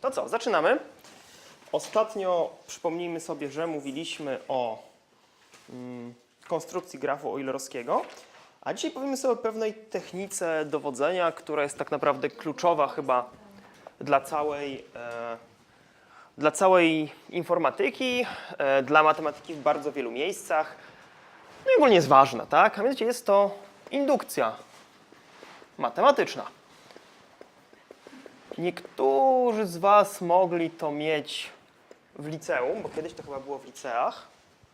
To co, zaczynamy. Ostatnio przypomnijmy sobie, że mówiliśmy o mm, konstrukcji grafu Eulerowskiego, a dzisiaj powiemy sobie o pewnej technice dowodzenia, która jest tak naprawdę kluczowa chyba dla całej, e, dla całej informatyki, e, dla matematyki w bardzo wielu miejscach. No i ogólnie jest ważna, tak? A mianowicie jest to indukcja matematyczna. Niektórzy z Was mogli to mieć w liceum, bo kiedyś to chyba było w liceach.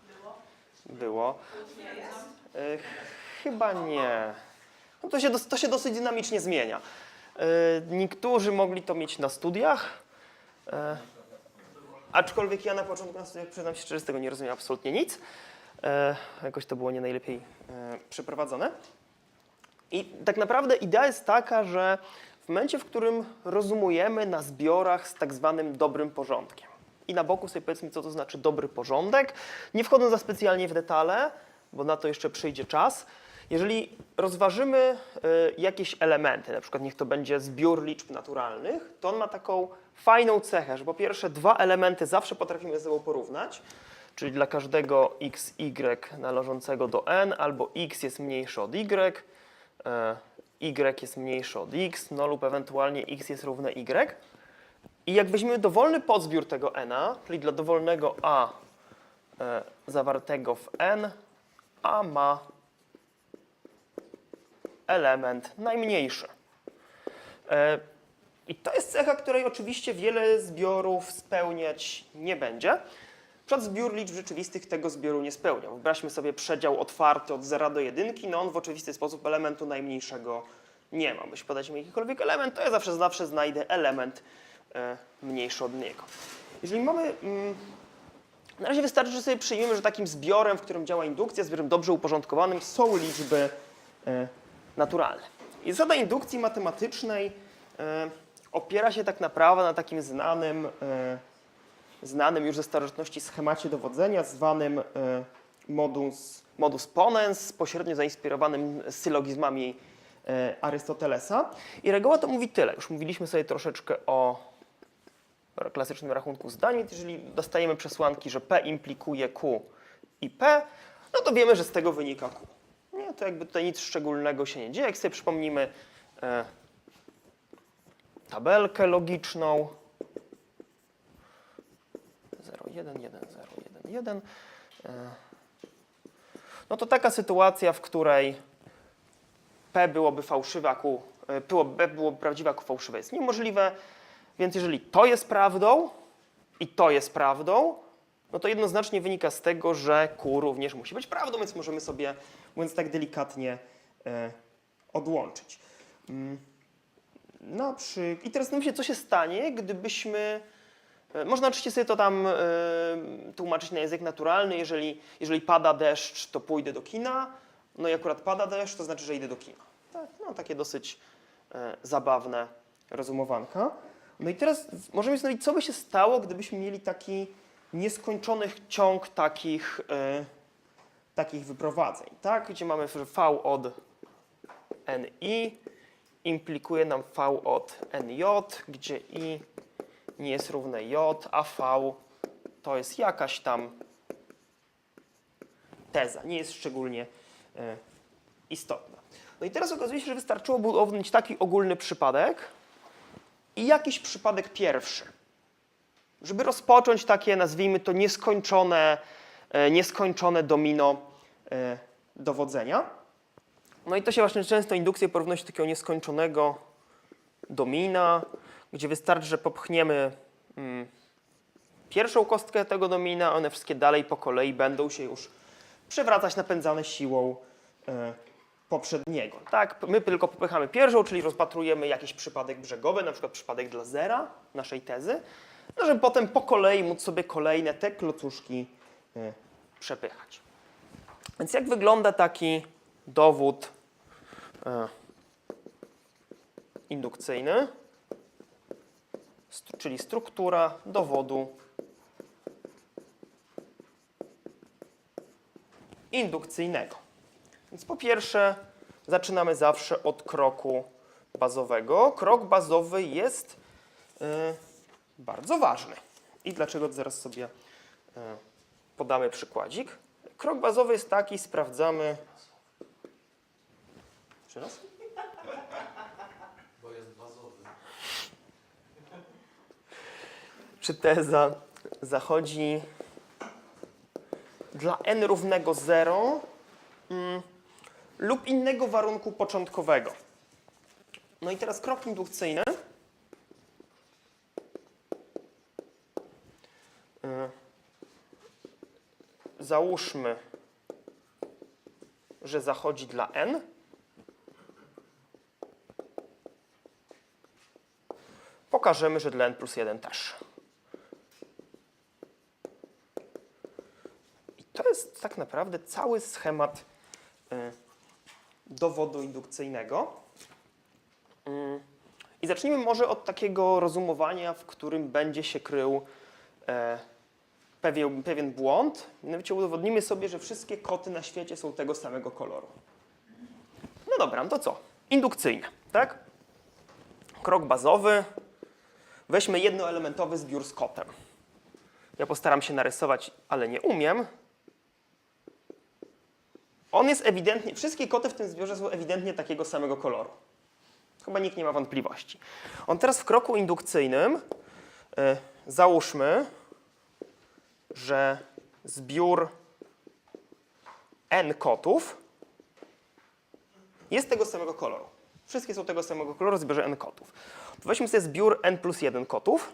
Było? Było. Y, chyba nie. No to, się, to się dosyć dynamicznie zmienia. Y, niektórzy mogli to mieć na studiach. Y, aczkolwiek ja na początku na studiach, przyznam się szczerze, z tego nie rozumiałem absolutnie nic. Jakoś to było nie najlepiej przeprowadzone. I tak naprawdę idea jest taka, że w momencie, w którym rozumujemy na zbiorach z tak zwanym dobrym porządkiem. I na boku sobie powiedzmy, co to znaczy dobry porządek, nie wchodząc za specjalnie w detale, bo na to jeszcze przyjdzie czas. Jeżeli rozważymy y, jakieś elementy, na przykład niech to będzie zbiór liczb naturalnych, to on ma taką fajną cechę, że po pierwsze dwa elementy zawsze potrafimy ze sobą porównać, czyli dla każdego x, y należącego do n albo x jest mniejszy od y, e, y jest mniejszy od x, no lub ewentualnie x jest równe y. I jak weźmiemy dowolny podzbiór tego n, czyli dla dowolnego a e, zawartego w n, a ma element najmniejszy. E, I to jest cecha, której oczywiście wiele zbiorów spełniać nie będzie. Przykład zbiór liczb rzeczywistych tego zbioru nie spełnia. Wyobraźmy sobie przedział otwarty od 0 do 1, no on w oczywisty sposób elementu najmniejszego nie ma. Jeśli podać mi jakikolwiek element, to ja zawsze, zawsze znajdę element e, mniejszy od niego. Jeżeli mamy... Mm, na razie wystarczy, że sobie przyjmiemy, że takim zbiorem, w którym działa indukcja, zbiorem dobrze uporządkowanym są liczby e, naturalne. I zasada indukcji matematycznej e, opiera się tak naprawdę na takim znanym, e, znanym już ze starożytności schemacie dowodzenia, zwanym e, modus, modus ponens, pośrednio zainspirowanym sylogizmami e, Arystotelesa. I reguła to mówi tyle. Już mówiliśmy sobie troszeczkę o klasycznym rachunku zdań, jeżeli dostajemy przesłanki, że P implikuje Q i P, no to wiemy, że z tego wynika Q. Nie, to jakby tutaj nic szczególnego się nie dzieje. Jak sobie przypomnimy e, tabelkę logiczną 0, 1, 1, 0, 1, 1, e, no to taka sytuacja, w której P byłoby fałszywe, a Q, było, byłoby prawdziwe, Q fałszywe jest niemożliwe. Więc jeżeli to jest prawdą i to jest prawdą, no to jednoznacznie wynika z tego, że Q również musi być prawdą, więc możemy sobie, mówiąc tak delikatnie, e, odłączyć. Mm. I teraz się, co się stanie, gdybyśmy... e, Można oczywiście sobie to tam e, tłumaczyć na język naturalny. Jeżeli, jeżeli pada deszcz, to pójdę do kina. No i akurat pada deszcz, to znaczy, że idę do kina. Tak, no takie dosyć e, zabawne rozumowanka. No i teraz możemy zastanowić, co by się stało, gdybyśmy mieli taki nieskończony ciąg takich, takich wyprowadzeń, tak? Gdzie mamy v od ni implikuje nam v od nj, gdzie i nie jest równe j, a v to jest jakaś tam teza, nie jest szczególnie e, istotna. No i teraz okazuje się, że wystarczyło budownić taki ogólny przypadek, i jakiś przypadek pierwszy. Żeby rozpocząć takie, nazwijmy to, nieskończone, e, nieskończone domino e, dowodzenia. No i to się właśnie często indukcje porównuje się do takiego nieskończonego domina, gdzie wystarczy, że popchniemy mm, pierwszą kostkę tego domina, one wszystkie dalej po kolei będą się już przewracać napędzane siłą e, poprzedniego. Tak, my tylko popychamy pierwszą, czyli rozpatrujemy jakiś przypadek brzegowy, na przykład przypadek dla zera naszej tezy, no żeby potem po kolei móc sobie kolejne te klocuszki y, przepychać. Więc jak wygląda taki dowód y, indukcyjny, czyli struktura dowodu indukcyjnego. Więc po pierwsze, zaczynamy zawsze od kroku bazowego. Krok bazowy jest y, bardzo ważny. I dlaczego zaraz sobie e, podamy przykładzik. Krok bazowy jest taki, sprawdzamy. Jeszcze raz? Bo jest bazowy. Czy teza zachodzi dla n równego 0 mm, lub innego warunku początkowego. No i teraz krok indukcyjny. Y, Załóżmy, że zachodzi dla n. Pokażemy, że dla n plus 1 też. I to jest tak naprawdę cały schemat y, dowodu indukcyjnego. Mm, I zacznijmy może od takiego rozumowania, w którym będzie się krył e, pewien, pewien błąd. Mianowicie udowodnimy sobie, że wszystkie koty na świecie są tego samego koloru. No dobra, no to co? Indukcyjne, tak? Krok bazowy. Weźmy jednoelementowy zbiór z kotem. Ja postaram się narysować, ale nie umiem. On jest ewidentnie, wszystkie koty w tym zbiorze są ewidentnie takiego samego koloru. Chyba nikt nie ma wątpliwości. On teraz w kroku indukcyjnym, y, załóżmy, że zbiór n kotów jest tego samego koloru. Wszystkie są tego samego koloru zbiorze n kotów. Weźmy sobie zbiór n plus 1 kotów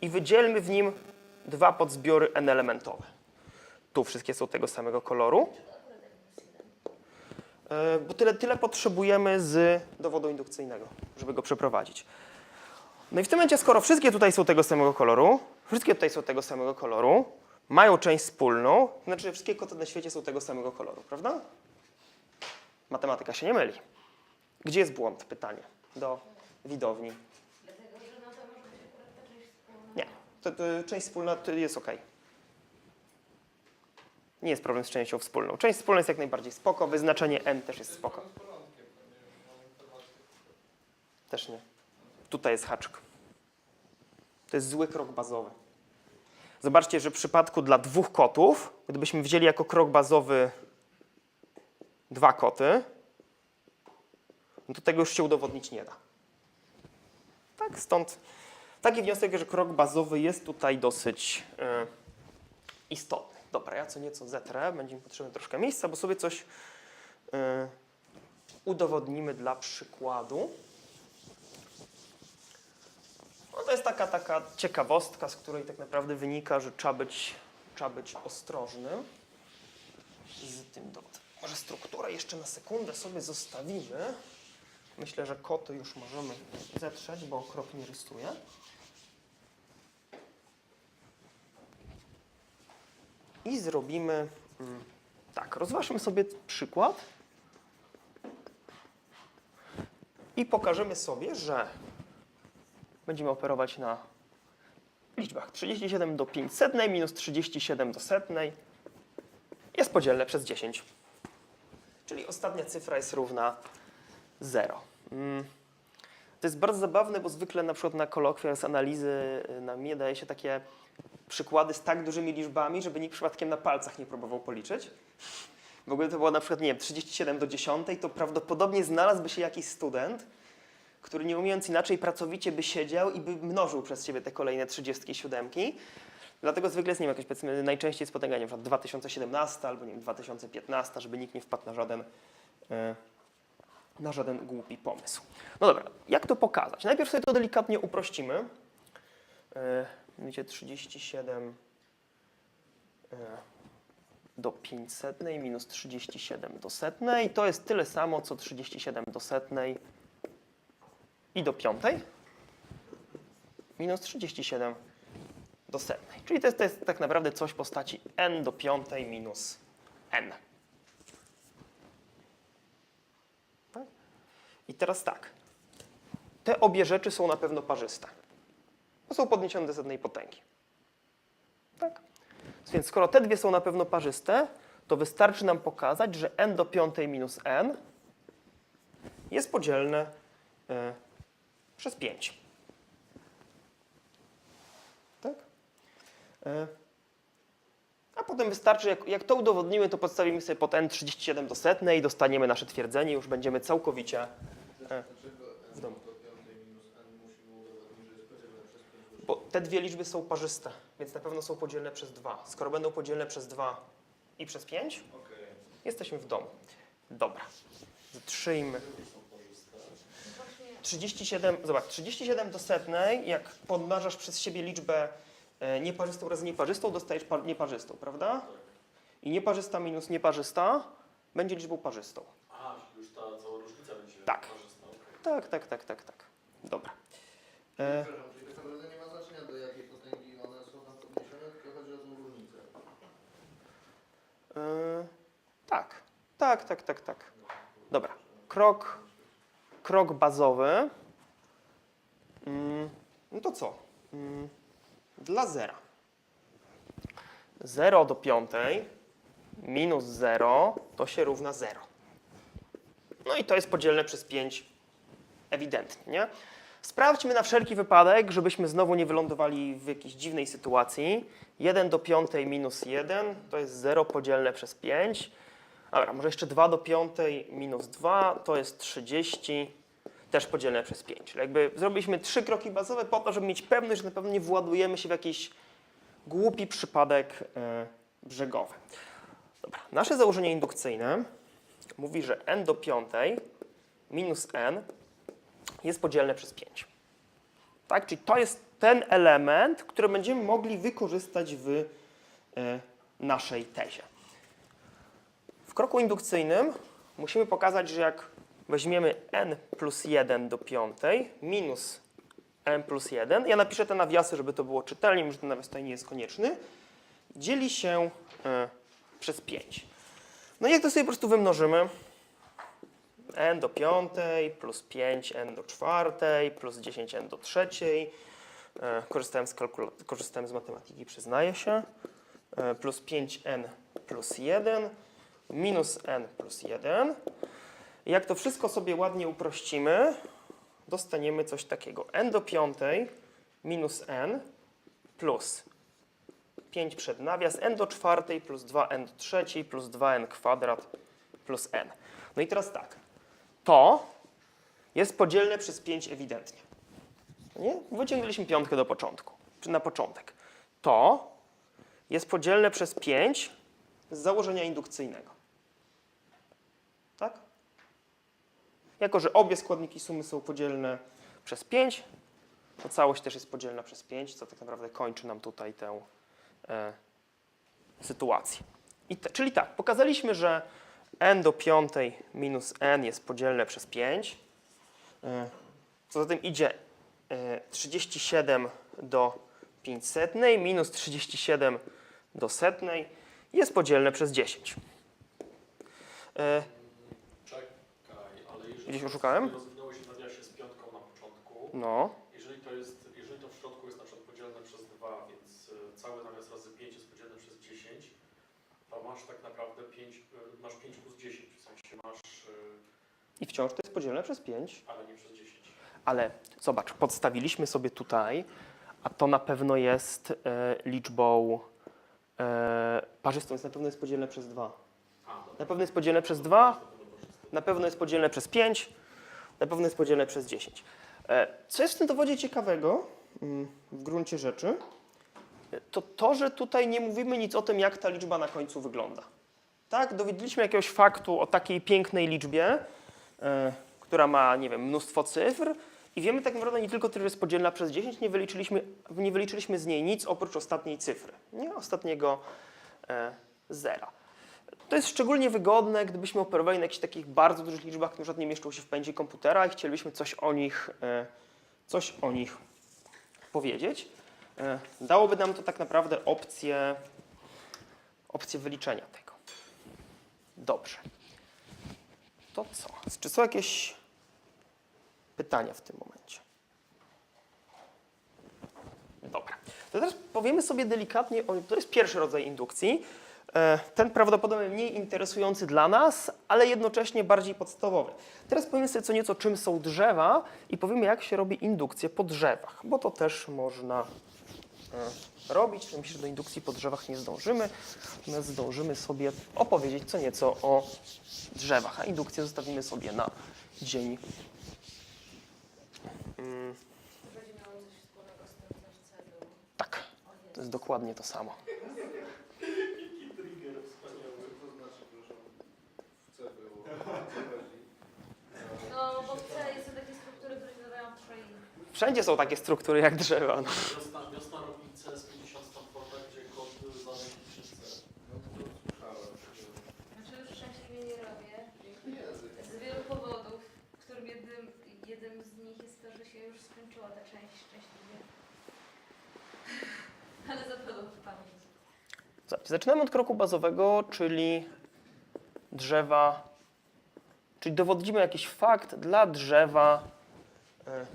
i wydzielmy w nim dwa podzbiory n elementowe. Tu wszystkie są tego samego koloru. E, Bo tyle, tyle potrzebujemy z dowodu indukcyjnego, żeby go przeprowadzić. No i w tym momencie, skoro wszystkie tutaj są tego samego koloru, wszystkie tutaj są tego samego koloru, mają część wspólną, to znaczy, że wszystkie koty na świecie są tego samego koloru, prawda? Matematyka się nie myli. Gdzie jest błąd? Pytanie do widowni. Nie, to, to część wspólna jest ok. Nie jest problem z częścią wspólną. Część wspólna jest jak najbardziej spoko, wyznaczenie n też jest spoko. Też nie. Tutaj jest haczyk. To jest zły krok bazowy. Zobaczcie, że w przypadku dla dwóch kotów, gdybyśmy wzięli jako krok bazowy dwa koty, no to tego już się udowodnić nie da. Tak, stąd taki wniosek, że krok bazowy jest tutaj dosyć e, istotny. Dobra, ja co nieco zetrę, będzie mi potrzebne troszkę miejsca, bo sobie coś e, udowodnimy dla przykładu. No to jest taka, taka ciekawostka, z której tak naprawdę wynika, że trzeba być, trzeba być ostrożnym z tym dowodem. Może strukturę jeszcze na sekundę sobie zostawimy. Myślę, że koty już możemy zetrzeć, bo krok nie rysuje. I zrobimy mm, tak. Rozważmy sobie przykład i pokażemy sobie, że będziemy operować na liczbach 37 do 500 minus 37 do setnej jest podzielne przez 10. Czyli ostatnia cyfra jest równa 0. Mm. To jest bardzo zabawne, bo zwykle na przykład na kolokwiach z analizy y, na mnie daje się takie przykłady z tak dużymi liczbami, żeby nikt przypadkiem na palcach nie próbował policzyć. W ogóle to było na przykład, nie wiem, 37 do 10, to prawdopodobnie znalazłby się jakiś student, który nie umiejąc inaczej pracowicie by siedział i by mnożył przez siebie te kolejne 37. Dlatego zwykle nie wiem, jakieś powiedzmy najczęściej spotykanie, na przykład 2017 albo nie wiem, 2015, żeby nikt nie wpadł na żaden, e, na żaden głupi pomysł. No dobra, jak to pokazać? Najpierw sobie to delikatnie uprościmy. Mianowicie 37 e, do 500 minus 37 do setnej. To jest tyle samo, co 37 do setnej i do piątej minus 37 do setnej. Czyli to jest, to jest tak naprawdę coś w postaci n do piątej minus n. Tak? I teraz tak. Te obie rzeczy są na pewno parzyste. Bo są podniesione do setnej potęgi. Tak? Więc skoro te dwie są na pewno parzyste, to wystarczy nam pokazać, że n do piątej minus n jest podzielne e, przez 5. E, A potem wystarczy, jak, jak to udowodnimy, to podstawimy sobie pod n37 do setnej, dostaniemy nasze twierdzenie, już będziemy całkowicie E. Dlaczego w domu. n do piątej minus n musimy udowodnić, że jest podzielone przez 5 Bo te dwie liczby są parzyste, więc na pewno są podzielne przez 2. Skoro będą podzielne przez 2 i przez 5, Okej. jesteśmy w domu. Dobra. Zatrzyjmy. Właśnie 37, zobacz, 37 do setnej, jak podmnażasz przez siebie liczbę e, nieparzystą razy nieparzystą, dostajesz par- nieparzystą, prawda? I nieparzysta minus nieparzysta będzie liczbą parzystą. A, już ta cała różnica będzie Tak. parzysta, okej. Tak, tak, tak, tak, tak. Dobra. E, Przepraszam, czyli tak naprawdę nie ma znaczenia do jakiej potęgi one są tam podniesione, tylko chodzi o tą różnicę. E, tak, tak, tak, tak, tak. Dobra. Krok, krok bazowy. Mm, no to co? Mm, dla zera. 0 do piątej minus 0 to się równa 0. No i to jest podzielne przez 5 ewidentnie, nie? Sprawdźmy na wszelki wypadek, żebyśmy znowu nie wylądowali w jakiejś dziwnej sytuacji. 1 do piątej minus 1 to jest 0 podzielne przez 5. Dobra, może jeszcze 2 do piątej minus 2 to jest 30, też podzielne przez 5. Czyli jakby zrobiliśmy trzy kroki bazowe po to, żeby mieć pewność, że na pewno nie władujemy się w jakiś głupi przypadek e, brzegowy. Dobra, nasze założenie indukcyjne mówi, że n do piątej minus n jest podzielne przez 5. Tak? Czyli to jest ten element, który będziemy mogli wykorzystać w e, naszej tezie. W kroku indukcyjnym musimy pokazać, że jak weźmiemy n plus 1 do piątej minus n plus 1, ja napiszę te nawiasy, żeby to było czytelnie, może ten nawias tutaj nie jest konieczny, dzieli się e, przez 5. No i jak to sobie po prostu wymnożymy, n do piątej plus 5n do czwartej plus 10n do trzeciej, e, korzystałem z, korzystałem z matematyki, przyznaję się, e, plus 5n plus 1 minus n plus 1. Jak to wszystko sobie ładnie uprościmy, dostaniemy coś takiego. n do piątej minus n plus 5 przed nawias, n do czwartej plus 2n do trzeciej plus 2n kwadrat plus n. No i teraz tak, to jest podzielne przez 5 ewidentnie. Nie? Wyciągnęliśmy piątkę do początku, na początek. To jest podzielne przez 5 z założenia indukcyjnego. Tak? Jako, że obie składniki sumy są podzielne przez 5, to całość też jest podzielna przez 5, co tak naprawdę kończy nam tutaj tę e, sytuację. Te, czyli tak, pokazaliśmy, że n do piątej minus n jest podzielne przez 5. E, co za tym idzie e, 37 do 500 minus 37 do setnej jest podzielne przez 10. E, Czekaj, ale jeżeli Gdzieś oszukałem? rozwinąłeś w nawiasie z piątką na początku, no, jeżeli to jest, jeżeli to w środku jest na przykład podzielone przez 2, więc y, cały nawias razy 5 jest podzielone przez 10, to masz tak naprawdę 5, y, masz 5 plus 10, w sensie masz, y, i wciąż to jest podzielne przez 5. ale nie przez 10. Ale zobacz, podstawiliśmy sobie tutaj, a to na pewno jest e, liczbą e, parzystą, więc na pewno jest podzielne przez 2. A, dobra. Na pewno jest podzielne przez 2, na pewno jest podzielne przez 5, na pewno jest podzielne przez 10. E, Co jest w tym dowodzie ciekawego, mm, w gruncie rzeczy, e, to to, że tutaj nie mówimy nic o tym, jak ta liczba na końcu wygląda. Tak, dowiedzieliśmy jakiegoś faktu o takiej pięknej liczbie, e, która ma, nie wiem, mnóstwo cyfr i wiemy tak naprawdę nie tylko że jest podzielna przez 10, nie wyliczyliśmy, nie wyliczyliśmy z niej nic oprócz ostatniej cyfry, nie? ostatniego e, zera. To jest szczególnie wygodne, gdybyśmy operowali na jakichś takich bardzo dużych liczbach, które nie mieszczą się w pędzie komputera i chcielibyśmy coś o nich, e, coś o nich powiedzieć. Dałoby nam to tak naprawdę opcję, opcję wyliczenia tego. Dobrze. To co? Czy są jakieś pytania w tym momencie? Dobra. To teraz powiemy sobie delikatnie, o, to jest pierwszy rodzaj indukcji. E, Ten prawdopodobnie mniej interesujący dla nas, ale jednocześnie bardziej podstawowy. Teraz powiemy sobie co nieco, czym są drzewa i powiemy, jak się robi indukcję po drzewach, bo to też można robić. Myślę, że do indukcji po drzewach nie zdążymy. Natomiast zdążymy sobie opowiedzieć co nieco o drzewach, a indukcję zostawimy sobie na dzień. Mm, tak, to jest dokładnie to samo. Znaczy? No, bo w C są takie struktury, które się nazywają tree. Wszędzie są takie struktury jak drzewa. No. Wiosna, wiosna robi C z 50 Stanforda, gdzie kod zamek pisze C. No to słyszałem. Znaczy już szczęśliwie nie robię. Piękny język. Z wielu powodów, którym jednym, jednym z nich jest to, że się już skończyła ta część szczęśliwie. Ale zapadło w pamięć. Zaczynamy od kroku bazowego, czyli drzewa, czyli dowodzimy jakiś fakt dla drzewa e,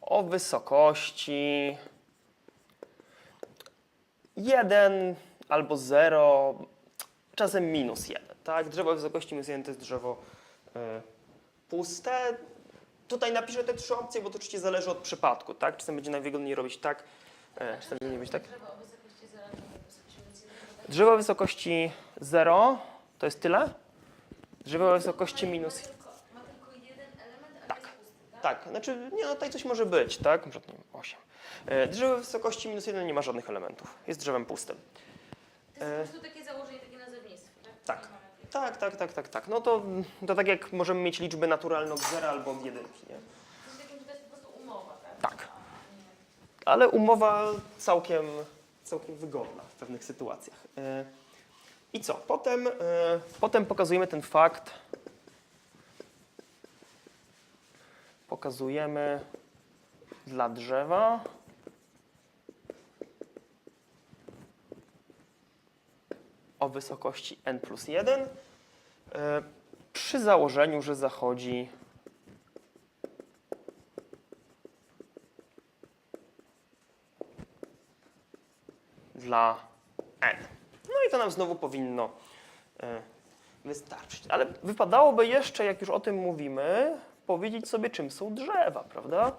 o wysokości 1 albo 0, czasem minus 1. Tak? Drzewo wysokości minus 1 to jest drzewo e, puste. Tutaj napiszę te trzy opcje, bo to oczywiście zależy od przypadku. Tak? Czasem będzie najwygodniej robić tak, e, czasem nie być tak. Drzewo o wysokości zera, to o wysokości więc jednego, bo tak- Drzewo wysokości 0 to jest tyle? Drzewo wysokości minus. Ma tylko, jeden element, Tak. tak? Tak, znaczy, nie, no tutaj coś może być, tak? Wiem, 8. E, Drzewo wysokości minus 1 nie ma żadnych elementów. Jest drzewem pustym. To jest E, po prostu takie założenie, takie nazewnictwo, tak? tak. Tak, tak, tak, tak, tak. No to, to tak jak możemy mieć liczby naturalne od 0 albo od 1, nie? To jest po prostu umowa, tak? Tak. Ale umowa całkiem, całkiem wygodna w pewnych sytuacjach. E, I co? Potem, e, potem pokazujemy ten fakt. Pokazujemy dla drzewa. O wysokości n plus 1. e, Przy założeniu, że zachodzi dla n. No i to nam znowu powinno e, wystarczyć. Ale wypadałoby jeszcze, jak już o tym mówimy, powiedzieć sobie, czym są drzewa, prawda?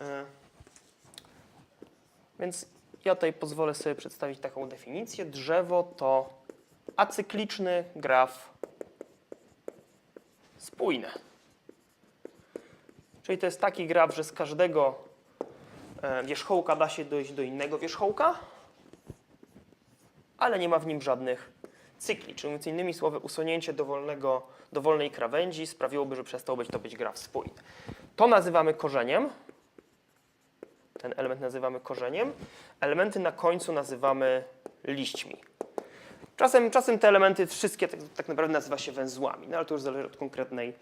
E, Więc ja tutaj pozwolę sobie przedstawić taką definicję. Drzewo to acykliczny graf spójny. Czyli to jest taki graf, że z każdego e, wierzchołka da się dojść do innego wierzchołka, ale nie ma w nim żadnych cykli. Czyli innymi słowy, usunięcie dowolnego, dowolnej krawędzi sprawiłoby, że przestał być to być graf spójny. To nazywamy korzeniem. Ten element nazywamy korzeniem. Elementy na końcu nazywamy liśćmi. Czasem, czasem te elementy wszystkie tak, tak naprawdę nazywa się węzłami, no ale to już zależy od konkretnej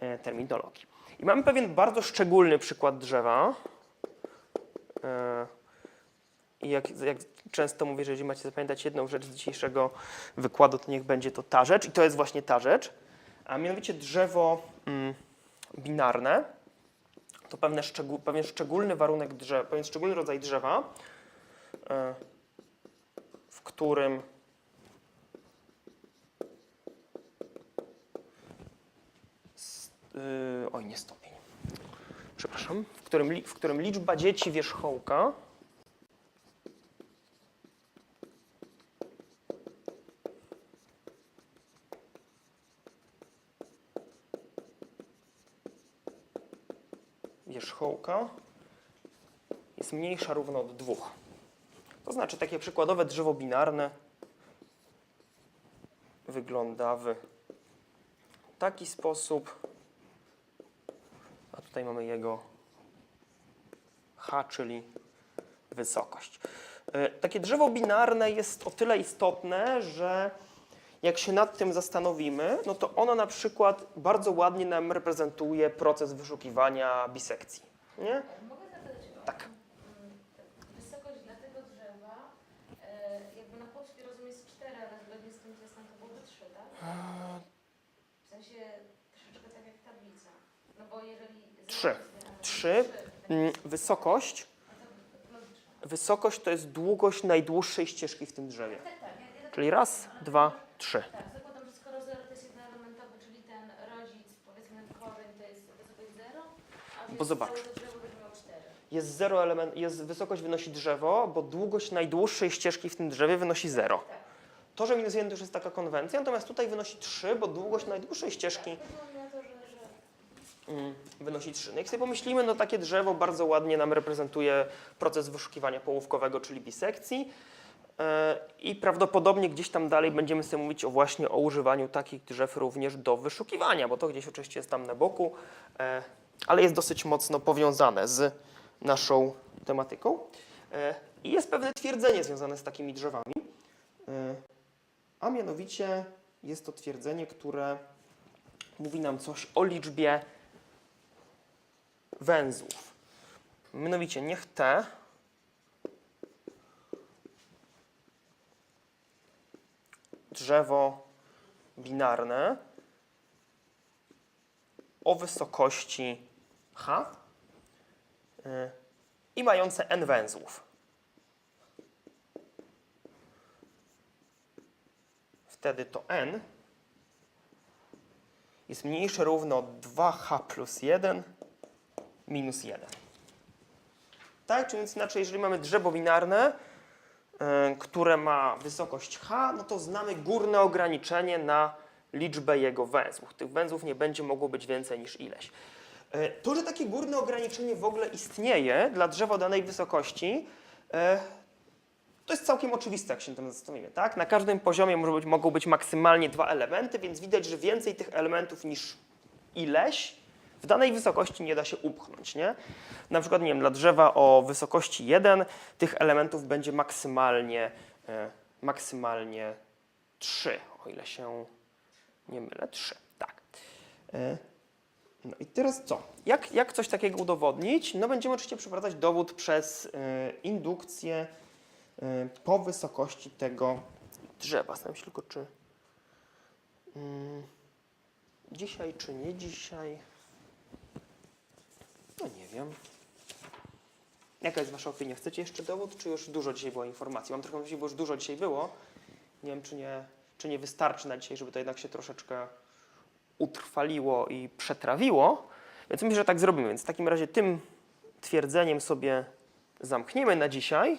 e, terminologii. I mamy pewien bardzo szczególny przykład drzewa. E, I jak, jak często mówię, że jeżeli macie zapamiętać jedną rzecz z dzisiejszego wykładu, to niech będzie to ta rzecz. I to jest właśnie ta rzecz. A mianowicie drzewo mm, binarne to pewne szczegół, pewien szczególny warunek drzewa, pewien szczególny rodzaj drzewa, e, w którym y, oj, nie stopień. Przepraszam. W którym, w którym liczba dzieci wierzchołka jest mniejsza równo od dwóch. To znaczy takie przykładowe drzewo binarne wygląda w taki sposób. A tutaj mamy jego h, czyli wysokość. E, Takie drzewo binarne jest o tyle istotne, że jak się nad tym zastanowimy, no to ono na przykład bardzo ładnie nam reprezentuje proces wyszukiwania bisekcji. Nie? Mogę zapytać o Tak. mm, wysokość dla tego drzewa, e, jakby na poczcie rozumiem jest 4, ale zgodnie z tym testem to byłoby 3, tak? W sensie troszeczkę tak jak tablica. No bo jeżeli... Trzy. Trzy. Mm, Wysokość. To logiczne. Wysokość to jest długość najdłuższej ścieżki w tym drzewie. Tak, tak. Ja, ja tak Czyli raz, dwa, trzy. Tak, zakładam, że skoro 0 to jest jednoelementowy, czyli ten rodzic, powiedzmy korzeń to jest wysokość 0, a więc Bo zobacz. całe to drzewo będzie miało 4. jest zero element, jest wysokość wynosi drzewo, bo długość najdłuższej ścieżki w tym drzewie wynosi 0. Tak. To, że minus 1 to już jest taka konwencja, natomiast tutaj wynosi 3, bo długość najdłuższej ścieżki mm, wynosi 3. No jak sobie pomyślimy, no takie drzewo bardzo ładnie nam reprezentuje proces wyszukiwania połówkowego, czyli bisekcji. E, I prawdopodobnie gdzieś tam dalej będziemy sobie mówić o właśnie o używaniu takich drzew również do wyszukiwania, bo to gdzieś oczywiście jest tam na boku, e, ale jest dosyć mocno powiązane z naszą tematyką. E, I jest pewne twierdzenie związane z takimi drzewami, e, a mianowicie jest to twierdzenie, które mówi nam coś o liczbie węzłów. Mianowicie niech T drzewo binarne o wysokości h i mające n węzłów. Wtedy to n jest mniejsze równo od 2h plus 1 minus 1. Tak, czyli więc inaczej, jeżeli mamy drzewo binarne, y, które ma wysokość h, no to znamy górne ograniczenie na liczbę jego węzłów. Tych węzłów nie będzie mogło być więcej niż ileś. Y, To, że takie górne ograniczenie w ogóle istnieje dla drzewa danej wysokości, y, to jest całkiem oczywiste, jak się tym zastanowimy. Tak? Na każdym poziomie może być, mogą być maksymalnie dwa elementy, więc widać, że więcej tych elementów niż ileś w danej wysokości nie da się upchnąć. Nie? Na przykład, nie wiem, dla drzewa o wysokości 1 tych elementów będzie maksymalnie, e, maksymalnie 3, o ile się nie mylę, 3. Tak. E, no i teraz co? Jak, jak coś takiego udowodnić? No będziemy oczywiście przeprowadzać dowód przez e, indukcję e, po wysokości tego drzewa. Zastanawiam się tylko, czy mm, dzisiaj, czy nie dzisiaj. No nie wiem. Jaka jest Wasza opinia? Chcecie jeszcze dowód, czy już dużo dzisiaj było informacji? Mam trochę myśli, bo już dużo dzisiaj było. Nie wiem, czy nie, czy nie wystarczy na dzisiaj, żeby to jednak się troszeczkę utrwaliło i przetrawiło. Więc myślę, że tak zrobimy. Więc w takim razie tym twierdzeniem sobie zamkniemy na dzisiaj.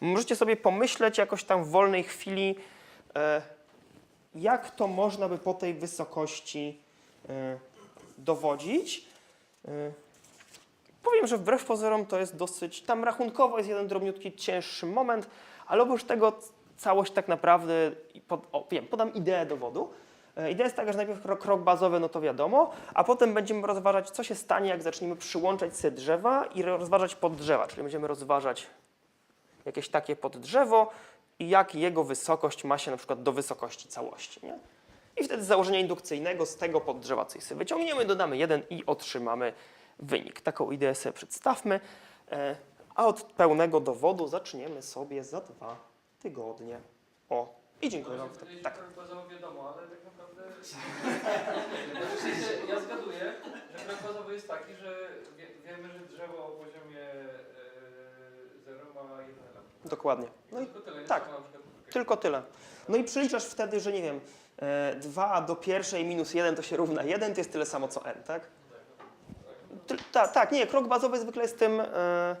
Możecie sobie pomyśleć jakoś tam w wolnej chwili, e, jak to można by po tej wysokości e, dowodzić. E, powiem, że wbrew pozorom to jest dosyć, tam rachunkowo jest jeden drobniutki cięższy moment, ale oprócz tego całość tak naprawdę, pod, o, wiem, podam ideę dowodu. E, Idea jest taka, że najpierw krok, krok bazowy, no to wiadomo, a potem będziemy rozważać, co się stanie, jak zaczniemy przyłączać sobie drzewa i rozważać poddrzewa, czyli będziemy rozważać jakieś takie poddrzewo i jak jego wysokość ma się na przykład do wysokości całości. Nie? I wtedy z założenia indukcyjnego z tego poddrzewa coś sobie wyciągniemy, dodamy jeden i otrzymamy wynik. Taką ideę sobie przedstawmy, e, a od pełnego dowodu zaczniemy sobie za dwa tygodnie. O, i dziękuję Wam. Tak. Wiadomo, ale tak w sensie, ja zgaduję, że krok bazowy jest taki, że wie, wiemy, że drzewo o poziomie 0 ma jeden element. Dokładnie. No i Tylko tyle, nie? tak. Na przykład- Tylko tyle. No i przyliczasz wtedy, że nie wiem, e, 2 do pierwszej minus 1 to się równa 1, to jest tyle samo co n, tak? Ty- ta- Tak, nie, krok bazowy zwykle jest tym, e,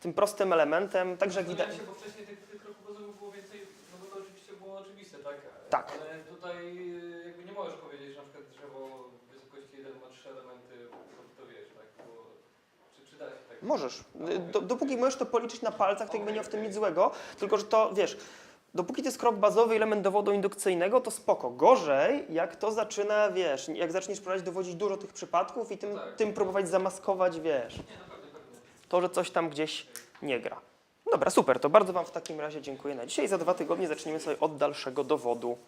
tym prostym elementem, także jak widać. Zastanawiam się, bo wcześniej tych, tych kroków bazowych było więcej, no bo to oczywiście było oczywiste, tak? Tak. Ale tutaj nie możesz powiedzieć, że na przykład drzewo w wysokości 1 ma 3 elementy, to, to wiesz, tak? Bo, czy, czy da się tak? Możesz. Do, dopóki możesz to policzyć na palcach, to jakby nie ma w tym nic złego, tylko że to, wiesz, dopóki to jest krok bazowy, element dowodu indukcyjnego, to spoko. Gorzej, jak to zaczyna, wiesz, jak zaczniesz próbować dowodzić dużo tych przypadków i tym, Tak. tym próbować zamaskować, wiesz, no to, że coś tam gdzieś nie gra. Dobra, super, to bardzo Wam w takim razie dziękuję na dzisiaj. Za dwa tygodnie zaczniemy sobie od dalszego dowodu